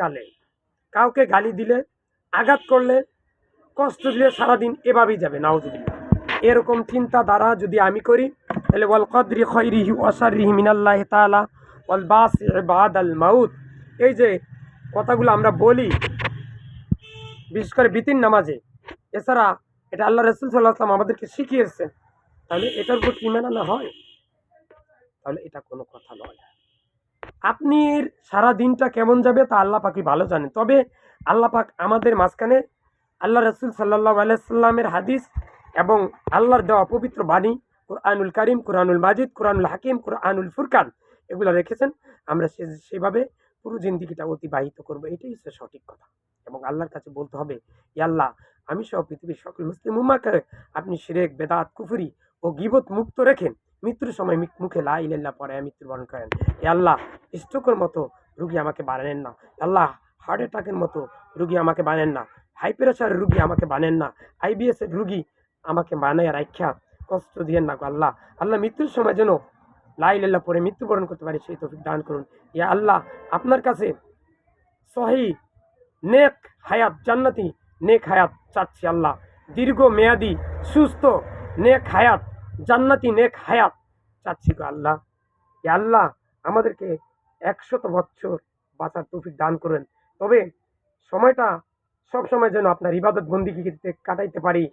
কালে। কাউকে গালি দিলে, আঘাত করলে, কষ্ট দিলে সারাদিন এভাবেই যাবে, নাউজুবিল্লাহ। এরকম চিন্তা দ্বারা যদি আমি করি, তাহলে ওয়াল কদরি খৈরিহি ওয়াসারিহি মিনাল্লাহ তাআলা ওয়াল বাসি বাদ আল মাউত। এই যে কথাগুলো আমরা বলি, বিশেষ করে বিতিন নামাজে, এছাড়া এটা আল্লাহ রসুল সাল্লাহ আসলাম আমাদেরকে শিখিয়েছে তাহলে এটার উপর কি মেনানো হয়? তাহলে এটা কোনো কথা নয়। আপনি সারা দিনটা কেমন যাবে তা আল্লাহ পাকি ভালো জানেন। তবে আল্লাহ পাক আমাদের মাঝখানে আল্লাহ রসুল সাল্লাহ আলাইসাল্লামের হাদিস এবং আল্লাহর দেওয়া পবিত্র বাণী, কোরআনুল করিম, কোরআনুল মাজিদ, কোরআনুল হাকিম, কোরআনুল ফুরকান এগুলো রেখেছেন। আমরা সে, সেভাবে পুরো জিন্দিগিটা অতিবাহিত করব। এটাই হচ্ছে সঠিক কথা। এবং আল্লাহর কাছে বলতে হবে "ই আল্লাহ, আমি সহ পৃথিবীর সকল মুসলিম উম্মাকে আপনি শিরেক, বেদাত, কুফুরি ও গিবত মুক্ত রেখেন। মৃত্যুর সময় মুখে লা ইল্লাল্লাহ পরে মৃত্যুবরণ করেন। এ আল্লাহ, স্ট্রোকের মতো রুগী আমাকে বানানেন না। আল্লাহ হার্ট অ্যাটাকের মতো রুগী আমাকে বানেন না। হাই প্রেশারের রুগী আমাকে বানেন না। আইবিএস এর রুগী আমাকে বানায় রাখা কষ্ট দিয়েন না আল্লাহ। আল্লাহ, মৃত্যুর সময় যেন লাই লাইল্লাহ পরে মৃত্যুবরণ করতে পারি, সেই তৌফিক দান করুন। ইয়া আল্লাহ, আপনার কাছে সহি নেক হায়াত, জান্নাতি নেক হায়াত চাচ্ছি আল্লাহ। দীর্ঘ মেয়াদি সুস্থ নেক হায়াত, জান্নাতি নেক হায়াত চাচ্ছি গো আল্লাহ। আল্লাহ, আমাদেরকে একশত বছর বাঁচার তৌফিক দান করেন। তবে সময়টা সব সময় যেন আপনার ইবাদত বন্দিগিতে কাটাইতে পারি।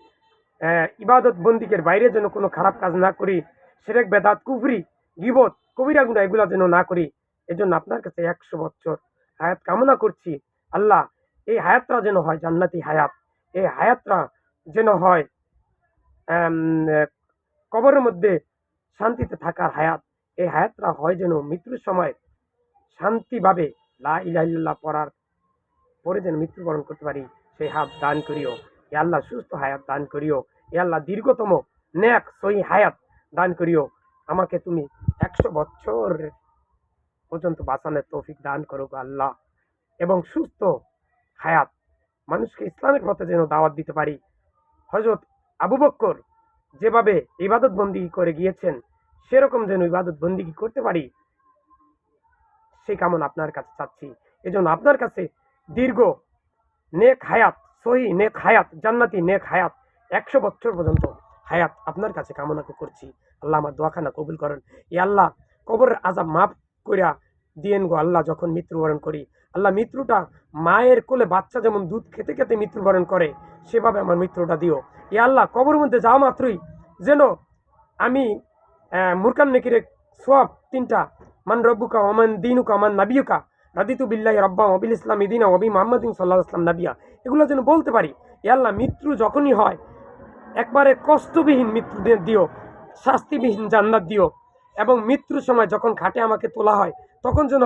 ইবাদত বন্দিকের বাইরে যেন কোনো খারাপ কাজ না করি। সেরেক, বেদাত, কুফরি, গিবত, কবিরা গুণা এগুলা যেন না করি, এজন্য আপনার কাছে একশো বছর হায়াত কামনা করছি। আল্লাহ, এই হায়াতটা যেন হয় জান্নাতি হায়াত। এই হায়াতটা যেন হয় কবরের মধ্যে শান্তিতে থাকার হায়াত। এই হায়াতটা হয় যেন মৃত্যুর সময় শান্তিভাবে লা ইলাহিল্লাহ পড়ার পরে যেন মৃত্যুবরণ করতে পারি, সেই হাত দান করিও। এ আল্লাহ সুস্থ হায়াত দান করিও। এ আল্লাহ দীর্ঘতম ন্যাক সহি হায়াত দান করিও। আমাকে তুমি একশো বছর পর্যন্ত বাঁচানোর তৌফিক দান করো আল্লাহ। এবং সুস্থ হায়াত মানুষকে ইসলামের পথে যেন দাওয়াত দিতে পারি। হজরত আবু বক্কর যেভাবে ইবাদত বন্দি করে গিয়েছেন সেরকম যেন ইবাদত বন্দি করতে পারি? সেই কামনা আপনার কাছে চাচ্ছি। এজন্য আপনার কাছে দীর্ঘ নেক হায়াত, সহি নেক হায়াত, জান্নাতি নেক হায়াত, একশো বছর পর্যন্ত হায়াত আপনার কাছে কামনা করছি। আল্লাহ আমার দোয়াখানা কবুল করেন। এ আল্লাহ কবরের আজাব মাফ করিয়া দিয়েন গো আল্লাহ যখন মৃত্যুবরণ করি। আল্লাহ মৃত্যুটা মায়ের কোলে বাচ্চা যেমন দুধ খেতে খেতে মৃত্যুবরণ করে, সেভাবে আমার মৃত্যুটা দিও। এ আল্লাহ কবরের মধ্যে যাওয়া মাত্রই যেন আমি মুরকান নেকিরে সব তিনটা। মান রব্বুকা ওমান দিনুকা ওমান নাবিয়ুকা। রাদিতু বিল্লাহি রব্বা ওবিল ইসলাম ইদিনা ওবি মোহাম্মদ সাল্লাহ ইসলাম নাবিয়া। এগুলো যেন বলতে পারি, এ আল্লাহ মৃত্যু যখনই হয়, একবারে কষ্টবিহীন মৃত্যু দিও, শাস্তিবিহীন জান্নাত দিও। এবং মৃত্যুর সময় যখন খাটে আমাকে তোলা হয়, তখন যেন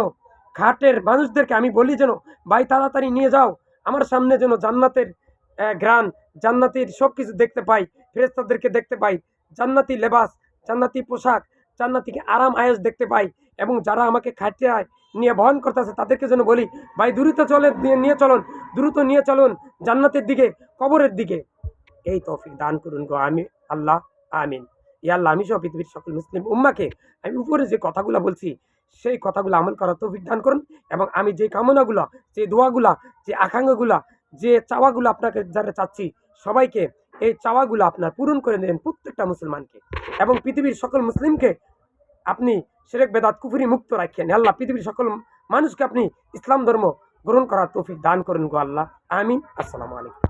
খাটের মানুষদেরকে আমি বলি যেন, ভাই, তাড়াতাড়ি নিয়ে যাও। আমার সামনে যেন জান্নাতের গ্রান জান্নাতির সব কিছু দেখতে পাই ফেরেস্তাদেরকে দেখতে পাই। জান্নাতি লেবাস জান্নাতি পোশাক জান্নাতিকে আরাম আয়েস দেখতে পাই এবং যারা আমাকে খাটে নিয়ে বহন করতেছে তাদেরকে যেন বলি, ভাই, দ্রুত চলে নিয়ে চলুন, দ্রুত নিয়ে চলুন জান্নাতের দিকে, কবরের দিকে। এই তৌফিক দান করুন গো, আমি আল্লাহ, আমিন। ই আল্লাহ, আমি সহ পৃথিবীর সকল মুসলিম উম্মাকে আমি উপরে যে কথাগুলো বলছি, সেই কথাগুলো আমল করার তৌফিক দান করুন এবং আমি যে কামনাগুলো, যে দোয়াগুলা, যে আকাঙ্ক্ষাগুলা, যে চাওয়াগুলো আপনাকে যারা চাচ্ছি, সবাইকে এই চাওয়াগুলো আপনার পূরণ করে দেন প্রত্যেকটা মুসলমানকে এবং পৃথিবীর সকল মুসলিমকে আপনি সেরেক বেদাত, কুফুরি মুক্ত রাখেন আল্লাহ পৃথিবীর সকল মানুষকে আপনি ইসলাম ধর্ম গ্রহণ করার তৌফিক দান করেন গো আল্লাহ। আমিন। আসসালামু আলাইকুম।